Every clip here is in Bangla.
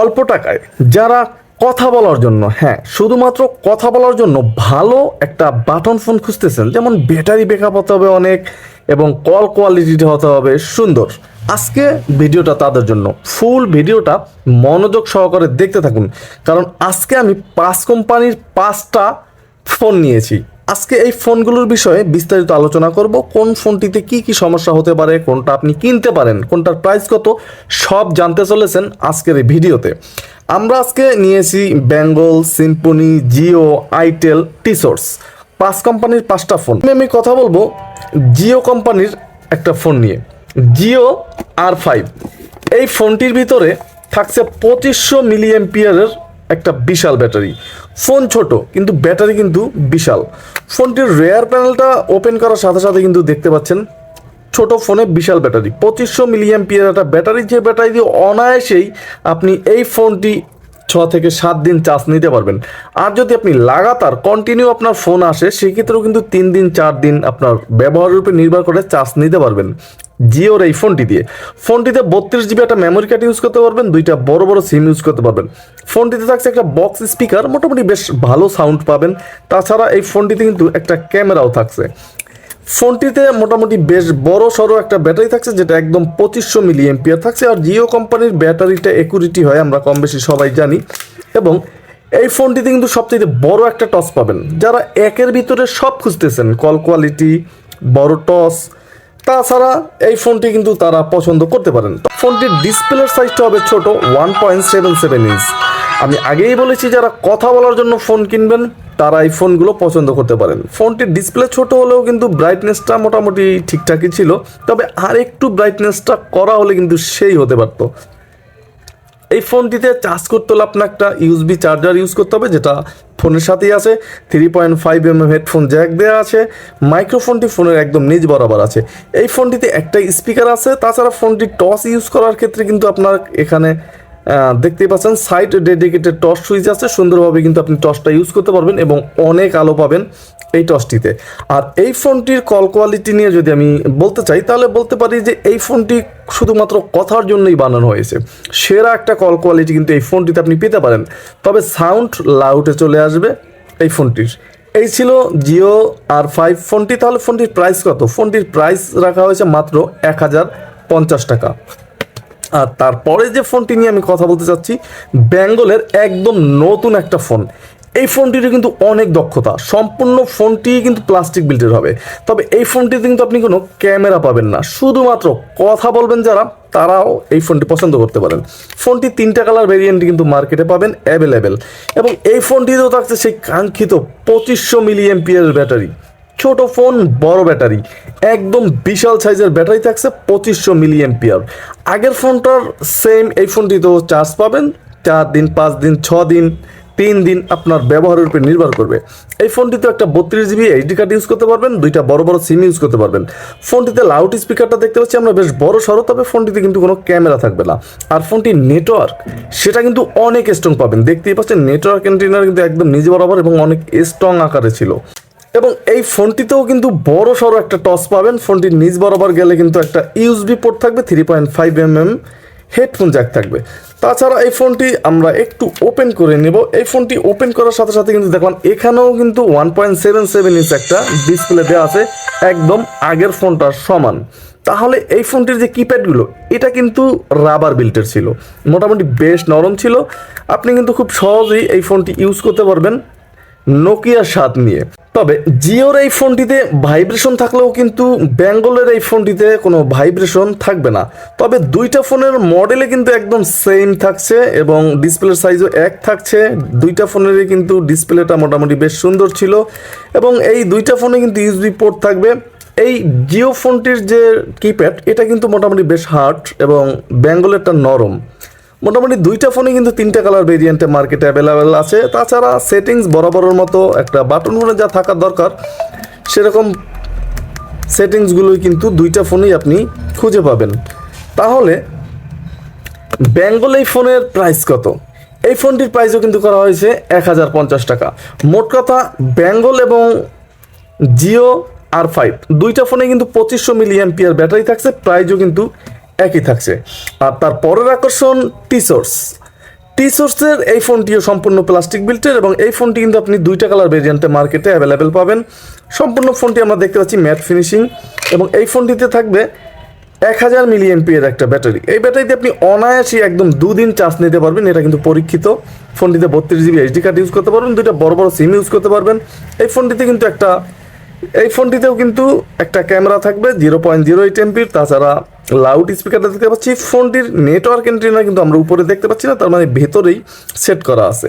অল্প টাকায় যারা কথা বলার জন্য হ্যাঁ শুধুমাত্র কথা বলার জন্য ভালো একটা বাটন ফোন খুঁজতেছেন, যেমন ব্যাটারি ব্যাকআপ হতে হবে অনেক এবং কল কোয়ালিটিটা হতে হবে সুন্দর। আজকে ভিডিওটা তাদের জন্য ফুল ভিডিওটা মনোযোগ সহকারে দেখতে থাকুন, কারণ আজকে আমি পাঁচ কোম্পানির পাঁচটা ফোন নিয়েছি। আজকে এই ফোনগুলোর বিষয়ে বিস্তারিত আলোচনা করব। কোন ফোনটিতে কি কি সমস্যা হতে পারে, কোনটা আপনি কিনতে পারেন, কোনটার প্রাইস কত, সব জানতে চলেছেন আজকের এই ভিডিওতে। আমরা আজকে নিয়েছি বেঙ্গল সিম্পনি জিও আইটেল টিসোর্স পাঁচ কোম্পানির পাঁচটা ফোন। আমি কথা বলব জিও কোম্পানির একটা ফোন নিয়ে। জিও আর ফাইভ এই ফোনটির ভিতরে থাকছে পঁচিশশো মিলি এম্পিয়ারের একটা বিশাল ব্যাটারি। ফোন ছোট, কিন্তু ব্যাটারি কিন্তু বিশাল। ফোনটির রেয়ার প্যানেলটা ওপেন করার সাথে সাথে কিন্তু দেখতে পাচ্ছেন, ছোট ফোনে বিশাল ব্যাটারি। পঁচিশশো মিলিয়াম পিয়ার একটা ব্যাটারি, যে ব্যাটারি দিয়ে অনায়াসেই আপনি এই ফোনটি ছ থেকে সাত দিন চার্জ নিতে পারবেন। আর যদি আপনি লাগাতার কন্টিনিউ আপনার ফোন আসে, সেক্ষেত্রেও কিন্তু তিন দিন, চার দিন আপনার ব্যবহারের উপর নির্ভর করে চার্জ নিতে পারবেন জিওর এই ফোনটি দিয়ে। ফোনটিতে বত্রিশ জিবি একটা মেমোরি কার্ড ইউজ করতে পারবেন, দুইটা বড় বড় সিম ইউজ করতে পারবেন। ফোনটিতে থাকছে একটা বক্স স্পিকার মোটামুটি বেশ ভালো সাউন্ড পাবেন। তাছাড়া এই ফোনটিতে কিন্তু একটা ক্যামেরাও থাকছে। ফোনটিতে মোটামুটি বেশ বড় সড়ো একটা ব্যাটারি থাকছে, যেটা একদম পঁচিশশো মিলি এম্পিয়ার থাকছে। আর জিও কোম্পানির ব্যাটারিটা একুরিটি হয়, আমরা কম বেশি সবাই জানি। এবং এই ফোনটিতে কিন্তু সবচেয়ে বড় একটা টস পাবেন। যারা একের ভিতরে সব খুঁজতেছেন, কল কোয়ালিটি, বড় টস তাছাড়া এই ফোনটি কিন্তু তারা পছন্দ করতে পারেন। ফোনটির ডিসপ্লের সাইজটা হবে ছোট, one point seven seven inch. আমি আগেই বলেছি, যারা কথা বলার জন্য ফোন কিনবেন তারা এই ফোনগুলো পছন্দ করতে পারেন। ফোনটির ডিসপ্লে ছোট হলেও কিন্তু ব্রাইটনেসটা মোটামুটি ঠিকঠাকই ছিল, তবে আর একটু ব্রাইটনেসটা করা হলে কিন্তু সেই হতে পারতো। এই ফোনটিতে চার্জ করতে হলে আপনার একটা ইউএসবি চার্জার ইউজ করতে হবে, যেটা ফোনের সাথেই আছে। Three point five M M headphone jack দেওয়া আছে মাইক্রোফোনটি ফোনের একদম নিজ বরাবর আছে। এই ফোনটিতে একটা স্পিকার আছে, তাছাড়া ফোনটি টস ইউজ করার ক্ষেত্রে কিন্তু আপনার এখানে আহ, দেখতেই পাচ্ছেন সাইড ডেডিকেটেড টর্চ সুইচ আছে। সুন্দরভাবে কিন্তু আপনি টর্চটা ইউজ করতে পারবেন এবং অনেক আলো পাবেন এই টর্চটিতে আর এই ফোনটির কল কোয়ালিটি নিয়ে যদি আমি বলতে চাই তাহলে বলতে পারি যে এই ফোনটি শুধুমাত্র কথার জন্যই বানানো হয়েছে। সেরা একটা কল কোয়ালিটি কিন্তু এই ফোনটিতে আপনি পেতে পারেন। তবে সাউন্ড লাউটে চলে আসবে এই ফোনটির। এই ছিল জিও আর ফাইভ ফোনটি। তাহলে ফোনটির প্রাইস কত? ফোনটির প্রাইস রাখা হয়েছে মাত্র এক হাজার পঞ্চাশ টাকা। আর তারপরে যে ফোনটি নিয়ে আমি কথা বলতে চাচ্ছি ব্যাঙ্গলের একদম নতুন একটা ফোন। এই ফোনটির কিন্তু অনেক দক্ষতা। সম্পূর্ণ ফোনটি কিন্তু প্লাস্টিক বিল্ডের হবে। তবে এই ফোনটিতে কিন্তু আপনি কোনো ক্যামেরা পাবেন না। শুধুমাত্র কথা বলবেন যারা, তারাও এই ফোনটি পছন্দ করতে পারেন। ফোনটি তিনটা কালার ভেরিয়েন্ট কিন্তু মার্কেটে পাবেন অ্যাভেলেবেল এবং এই ফোনটিতেও থাকছে সেই কাঙ্ক্ষিত পঁচিশশো মিলি এমপিয়ারের ব্যাটারি ছোট ফোন, বড় ব্যাটারি। একদম বিশাল সাইজের ব্যাটারি থাকছে পঁচিশশো মিলি এম্পিয়ার আগের ফোনটার সেম এই ফোনটিতেও চার্জ পাবেন। চার দিন, পাঁচ দিন, ছ দিন, তিন দিন আপনার ব্যবহারের উপর নির্ভর করবে। এই ফোনটিতে একটা বত্রিশ জিবি এইচডি কার্ড ইউজ করতে পারবেন, দুইটা বড় বড় সিম ইউজ করতে পারবেন। ফোনটিতে লাউড স্পিকারটা দেখতে পাচ্ছি, আমরা বেশ বড় সড়ো, তবে ফোনটিতে কিন্তু কোনো ক্যামেরা থাকবে না। আর ফোনটির নেটওয়ার্ক সেটা কিন্তু অনেক স্ট্রং পাবেন। দেখতেই পাচ্ছেন নেটওয়ার্ক এন্টিনার কিন্তু একদম নিজে বরাবর এবং অনেক স্ট্রং আকারে ছিল। এবং এই ফোনটিতেও কিন্তু বড় সড়ো একটা টস পাবেন। ফোনটির নিচ বরাবর গেলে কিন্তু একটা ইউএসবি পোর্ট থাকবে three point five M M headphone jack থাকবে। তাছাড়া এই ফোনটি আমরা একটু ওপেন করে নেব। এই ফোনটি ওপেন করার সাথে সাথে কিন্তু দেখলাম এখানেও কিন্তু one point seven seven inch একটা ডিসপ্লে দেওয়া আছে, একদম আগের ফোনটার সমান। তাহলে এই ফোনটির যে কিপ্যাডগুলো এটা কিন্তু রাবার বিল্টের ছিল। মোটামুটি বেশ নরম ছিল। আপনি কিন্তু খুব সহজেই এই ফোনটি ইউজ করতে পারবেন নোকিয়া সাত নিয়ে। তবে জিওর এই ফোনটিতে ভাইব্রেশন থাকলেও কিন্তু ব্যাঙ্গলের এই ফোনটিতে কোনো ভাইব্রেশন থাকবে না। তবে দুইটা ফোনের মডেলে কিন্তু একদম সেম থাকছে এবং ডিসপ্লের সাইজও এক থাকছে। দুইটা ফোনেরই কিন্তু ডিসপ্লেটা মোটামুটি বেশ সুন্দর ছিল এবং এই দুইটা ফোনে কিন্তু ইউএসবি পোর্ট থাকবে। এই জিও ফোনটির যে কিপ্যাড এটা কিন্তু মোটামুটি বেশ হার্ড এবং ব্যাঙ্গলেরটা নরম। মোটামুটি দুইটা ফোনে কিন্তু তিনটা কালার ভেরিয়েন্টে মার্কেটে অ্যাভেলেবেল আছে। তাছাড়া সেটিংস বরাবরের মতো একটা বাটন ফোনে যা থাকার দরকার, সেরকম সেটিংসগুলোই কিন্তু দুইটা ফোনেই আপনি খুঁজে পাবেন। তাহলে বেঙ্গল এই ফোনের প্রাইস কত? এই ফোনটির প্রাইসও কিন্তু করা হয়েছে এক হাজার পঞ্চাশ টাকা। মোট কথা বেঙ্গল এবং জিও আর ফাইভ দুইটা ফোনে কিন্তু পঁচিশশো মিলি এম্পিয়ার ব্যাটারি থাকছে প্রাইজও কিন্তু একই থাকছে। আর তার পরের আকর্ষণ টি সোর্স টি সোর্সের এই ফোনটিও সম্পূর্ণ প্লাস্টিক বিল্টের এবং এই ফোনটি কিন্তু আপনি দুইটা কালার ভেরিয়েন্টে মার্কেটে অ্যাভেলেবেল পাবেন। সম্পূর্ণ ফোনটি আমরা দেখতে পাচ্ছি ম্যাট ফিনিশিং এবং এই ফোনটিতে থাকবে এক হাজার মিলি এমপিএর একটা ব্যাটারি। এই ব্যাটারিতে আপনি অনায়াসই একদম দুদিন চার্জ নিতে পারবেন। এটা কিন্তু পরীক্ষিত। ফোনটিতে বত্রিশ জিবি এইচডি কার্ড ইউজ করতে পারবেন। দুইটা বড় বড় সিম ইউজ করতে পারবেন। এই ফোনটিতে কিন্তু একটা এই ফোনটিতেও কিন্তু একটা ক্যামেরা থাকবে, জিরো পয়েন্ট জিরো এইট এমপির। তাছাড়া লাউড স্পিকারটা দেখতে পাচ্ছি, ফোনটির নেটওয়ার্ক এন্ট্রিনা কিন্তু আমরা উপরে দেখতে পাচ্ছি না, তার মানে ভেতরেই সেট করা আছে।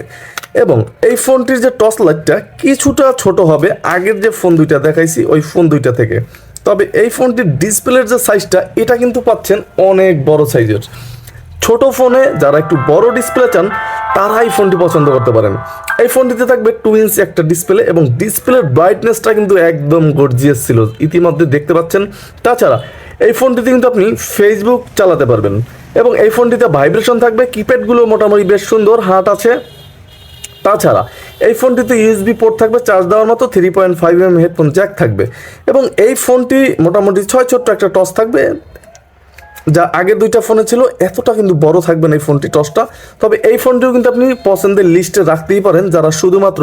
এবং এই ফোনটির যে টর্চ লাইটটা কিছুটা ছোট হবে, আগের যে ফোন দুইটা দেখাইছি, ওই ফোন দুইটা থেকে। তবে এই ফোনটির ডিসপ্লের যে সাইজটা এটা কিন্তু পাচ্ছেন অনেক বড় সাইজের ছোট ফোনে যারা একটু বড় ডিসপ্লে চান তারা এই ফোনটি পছন্দ করতে পারেন। এই ফোনটিতে থাকবে টু ইঞ্চ একটা ডিসপ্লে এবং ডিসপ্লের ব্রাইটনেসটা কিন্তু একদম গর্জিয়াস ছিল। ইতিমধ্যে দেখতে পাচ্ছেন। তাছাড়া এই ফোনটিতে কিন্তু আপনি ফেসবুক চালাতে পারবেন এবং এই ফোনটিতে ভাইব্রেশন থাকবে। কিপ্যাডগুলো মোটামুটি বেশ সুন্দর হাট আছে। তাছাড়া এই ফোনটিতে ইউএসবি পোর্ট থাকবে চার্জ দেওয়ার মতো three point five M headphone jack থাকবে। এবং এই ফোনটি মোটামুটি ছয় ছোট্ট একটা টস থাকবে। যা আগের দুইটা ফোনে ছিল, এতটা কিন্তু বড় থাকবে না এই ফোনটি, টসটা। তবে এই ফোনটিও কিন্তু আপনি পছন্দের লিস্টে রাখতেই পারেন, যারা শুধুমাত্র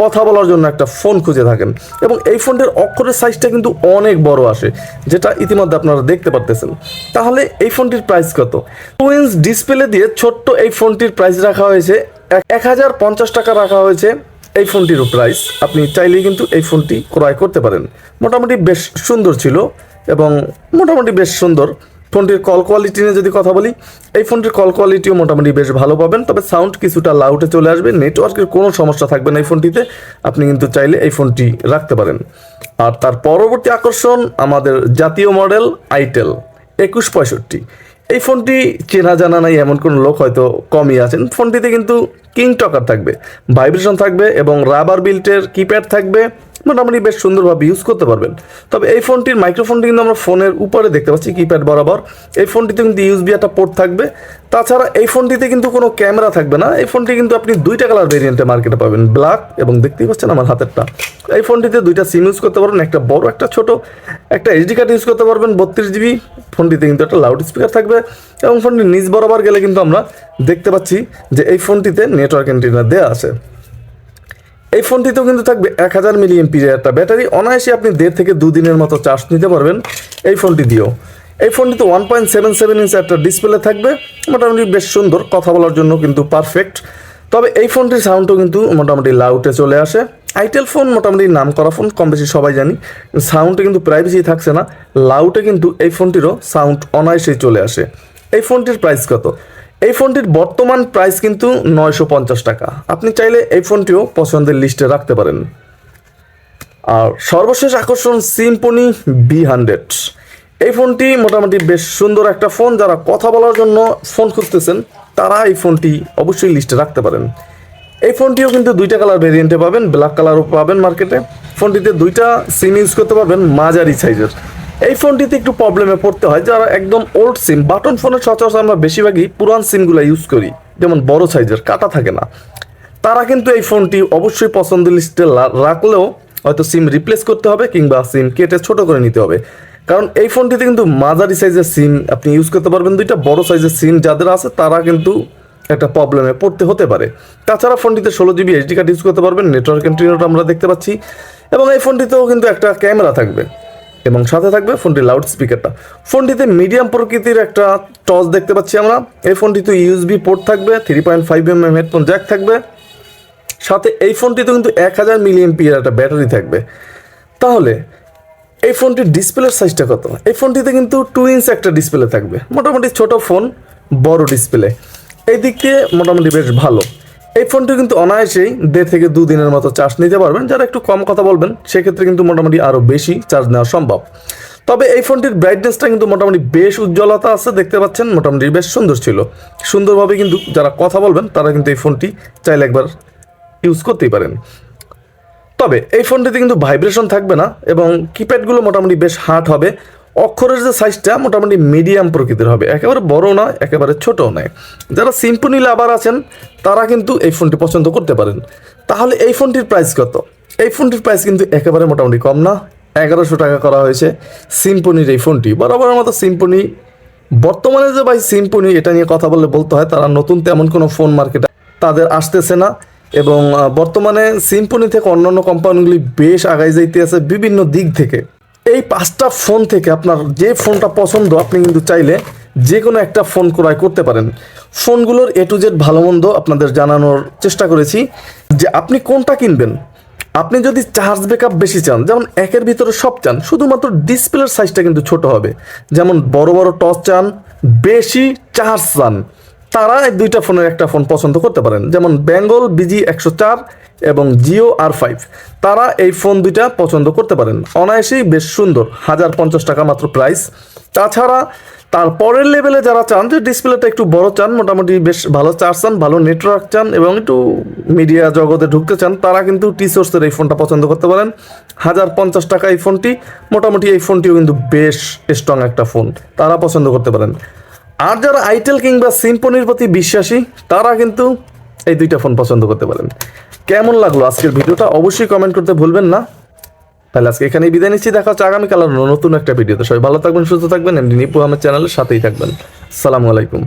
কথা বলার জন্য একটা ফোন খুঁজে থাকেন। এবং এই ফোনটির অক্ষরের সাইজটা কিন্তু অনেক বড় আসে, যেটা ইতিমধ্যে আপনারা দেখতে পারতেছেন। তাহলে এই ফোনটির প্রাইস কত? টু ইঞ্চ ডিসপ্লে দিয়ে ছোট্ট এই ফোনটির প্রাইস রাখা হয়েছে, এক হাজার পঞ্চাশ টাকা রাখা হয়েছে এই ফোনটিরও প্রাইস আপনি চাইলেই কিন্তু এই ফোনটি ক্রয় করতে পারেন। মোটামুটি বেশ সুন্দর ছিল এবং মোটামুটি বেশ সুন্দর। ফোনটির কল কোয়ালিটি নিয়ে যদি কথা বলি, এই ফোনটির কল কোয়ালিটিও মোটামুটি বেশ ভালো পাবেন, তবে সাউন্ড কিছুটা লাউটে চলে আসবে নেটওয়ার্কের কোনো সমস্যা থাকবে না এই ফোনটিতে, আপনি কিন্তু চাইলে এই ফোনটি রাখতে পারেন। আর তার পরবর্তী আকর্ষণ আমাদের জাতীয় মডেল আইটেল একুশ পঁয়ষট্টি। এই ফোনটি চেনা জানা নাই, এমন কোনো লোক হয়তো কমই আছেন। ফোনটিতে কিন্তু কিং টকার থাকবে, ভাইব্রেশন থাকবে এবং রাবার বিল্টের কিপ্যাড থাকবে। মোটামুটি বেশ সুন্দরভাবে ইউজ করতে পারবেন। তবে এই ফোনটির মাইক্রোফোনটি কিন্তু আমরা ফোনের উপরে দেখতে পাচ্ছি কিপ্যাড বরাবর। এই ফোনটিতে কিন্তু ইউএসবি একটা পোর্ট থাকবে। তাছাড়া এই ফোনটিতে কিন্তু কোনো ক্যামেরা থাকবে না। এই ফোনটি কিন্তু আপনি দুইটা কালার ভেরিয়েন্টে মার্কেটে পাবেন ব্ল্যাক এবং দেখতেই পাচ্ছেন আমার হাতেরটা। এই ফোনটিতে দুইটা সিম ইউজ করতে পারবেন, একটা বড়, একটা ছোট, একটা এইচডি কার্ড ইউজ করতে পারবেন, বত্রিশ জিবি ফোনটিতে কিন্তু একটা লাউড স্পিকার থাকবে এবং ফোনটি নিজ বরাবর গেলে কিন্তু আমরা দেখতে পাচ্ছি যে এই ফোনটিতে নেটওয়ার্ক এন্টিনা দেওয়া আছে। এই ফোনটিতেও কিন্তু থাকবে এক হাজার মিলি এমপির একটা ব্যাটারি। অনায়াসে আপনি দেড় থেকে দুদিনের মতো চার্জ নিতে পারবেন এই ফোনটি দিয়েও। এই ফোনটিতে one point seven seven inch একটা ডিসপ্লে থাকবে, মোটামুটি বেশ সুন্দর, কথা বলার জন্য কিন্তু পারফেক্ট তবে এই ফোনটির সাউন্ডও কিন্তু মোটামুটি লাউটে চলে আসে। আইটেল ফোন মোটামুটি নাম করা ফোন কম বেশি সবাই জানি। সাউন্ডে কিন্তু প্রাইভেসি থাকছে না লাউটে কিন্তু এই ফোনটিরও সাউন্ড অনায়াসেই চলে আসে। এই ফোনটির প্রাইস কত? এই ফোনটির বর্তমান প্রাইস কিন্তু নয়শো পঞ্চাশ টাকা। আপনি চাইলে এই ফোনটিও পছন্দের লিস্টে রাখতে পারেন। আর সর্বশেষ আকর্ষণ সিম্পনি বি হান্ড্রেড এই ফোনটি মোটামুটি বেশ সুন্দর একটা ফোন, যারা কথা বলার জন্য ফোন খুঁজতেছেন, তারা এই ফোনটি অবশ্যই লিস্টে রাখতে পারেন। এই ফোনটিও কিন্তু দুইটা কালার ভেরিয়েন্টে পাবেন ব্ল্যাক কালারও পাবেন মার্কেটে ফোনটিতে দুইটা সিম ইউজ করতে পারবেন, মাঝারি সাইজের এই ফোনটিতে একটু প্রবলেমে পড়তে হয়, যারা একদম ওল্ড সিম বাটন ফোনে সচরাচর আমরা বেশিরভাগই পুরান সিমগুলো ইউজ করি, যেমন বড় সাইজের কাটা থাকে না। তারা কিন্তু এই ফোনটি অবশ্যই পছন্দের লিস্টে রাখলেও হয়তো সিম রিপ্লেস করতে হবে কিংবা সিম কেটে ছোট করে নিতে হবে। কারণ এই ফোনটিতে কিন্তু মাঝারি সাইজের সিম আপনি ইউজ করতে পারবেন, দুইটা বড় সাইজের সিম যাদের আছে, তারা কিন্তু একটা প্রবলেমে পড়তে হতে পারে। তাছাড়া ফোনটিতে ষোলো জিবি এইচডি কার্ড ইউজ করতে পারবেন নেটওয়ার্ক এন্ট্রিনোটা আমরা দেখতে পাচ্ছি। এবং এই ফোনটিতেও কিন্তু একটা ক্যামেরা থাকবে। এবং সাথে থাকবে ফোনটির লাউড স্পিকারটা ফোনটিতে মিডিয়াম প্রকৃতির একটা টস দেখতে পাচ্ছি আমরা। এই ফোনটিতে ইউএসবি পোর্ট থাকবে three point five M M headphone jack থাকবে। সাথে এই ফোনটিতে কিন্তু এক হাজার মিলিয়ন পিয়ার একটা ব্যাটারি থাকবে। তাহলে এই ফোনটির ডিসপ্লের সাইজটা কত? এই ফোনটিতে কিন্তু টু ইঞ্চ একটা ডিসপ্লে থাকবে। মোটামুটি ছোট ফোন বড় ডিসপ্লে এই দিক দিয়ে মোটামুটি বেশ ভালো। এই ফোনটি কিন্তু অনায়াসেই দেড় থেকে দুদিনের মতো চার্জ নিতে পারবেন। যারা একটু কম কথা বলবেন, সেক্ষেত্রে কিন্তু মোটামুটি আরও বেশি চার্জ নেওয়া সম্ভব। তবে এই ফোনটির ব্রাইটনেসটা কিন্তু মোটামুটি বেশ উজ্জ্বলতা আছে, দেখতে পাচ্ছেন, মোটামুটি বেশ সুন্দর ছিল। সুন্দরভাবে কিন্তু যারা কথা বলবেন, তারা কিন্তু এই ফোনটি চাইলে একবার ইউজ করতেই পারেন। তবে এই ফোনটিতে কিন্তু ভাইব্রেশন থাকবে না এবং কিপ্যাডগুলো মোটামুটি বেশ হার্ড হবে। অক্ষরের যে সাইজটা মোটামুটি মিডিয়াম প্রকৃতির হবে। একেবারে বড় নয় একেবারে ছোটও নয়। যারা সিম্পনি লাভার আছেন, তারা কিন্তু এই ফোনটি পছন্দ করতে পারেন। তাহলে এই ফোনটির প্রাইস কত? এই ফোনটির প্রাইস কিন্তু একেবারে মোটামুটি কম না। এগারোশো টাকা করা হয়েছে সিম্পনির এই ফোনটি বরাবরের মতো সিম্পনি বর্তমানে যে ভাই সিম্পনি এটা নিয়ে কথা বললে বলতে হয়, তারা নতুন তেমন কোনো ফোন মার্কেটে তাদের আসতেছে না। এবং বর্তমানে সিম্পনি থেকে অন্যান্য কোম্পানিগুলি বেশ আগায় যাইতে আছে বিভিন্ন দিক থেকে। এই পাঁচটা ফোন থেকে আপনার যে ফোনটা পছন্দ, আপনি কিন্তু চাইলে যে কোনো একটা ফোন ক্রয় করতে পারেন। ফোনগুলোর এ টু জেড ভালো মন্দ আপনাদের জানানোর চেষ্টা করেছি যে আপনি কোনটা কিনবেন। আপনি যদি চার্জ ব্যাকআপ বেশি চান, যেমন একের ভিতরে সব চান, শুধুমাত্র ডিসপ্লের সাইজটা কিন্তু ছোট হবে। যেমন বড় বড় টস চান, বেশি চার্জ চান। তারা এই দুইটা ফোনের একটা ফোন পছন্দ করতে পারেন। যেমন বেঙ্গল বিজি একশো চার এবং জিও আর ফাইভ তারা এই ফোন দুইটা পছন্দ করতে পারেন। অনায়াসেই বেশ সুন্দর, হাজার পঞ্চাশ টাকা মাত্র প্রাইস তাছাড়া তার পরের লেভেলে যারা চান, যে ডিসপ্লেটা একটু বড় চান, মোটামুটি বেশ ভালো চার্জ চান, ভালো নেটওয়ার্ক চান এবং একটু মিডিয়া জগতে ঢুকতে চান, তারা কিন্তু টি সোর্সের এই ফোনটা পছন্দ করতে পারেন। হাজার পঞ্চাশ টাকা এই ফোনটি, মোটামুটি এই ফোনটিও কিন্তু বেশ স্ট্রং একটা ফোন। তারা পছন্দ করতে পারেন। আর যারা আইটেল কিংবা সিম্পনির প্রতি বিশ্বাসী, তারা কিন্তু এই দুইটা ফোন পছন্দ করতে পারেন। কেমন লাগল আজকের ভিডিওটা অবশ্যই কমেন্ট করতে ভুলবেন না। তাহলে আজকে এখানে বিদায় নিচ্ছি। দেখা হচ্ছে আগামীকাল নতুন একটা ভিডিওতে। সবাই ভালো থাকবেন, সুস্থ থাকবেন এমনি নিপু আমার চ্যানেলের সাথেই থাকবেন। সালামু আলাইকুম।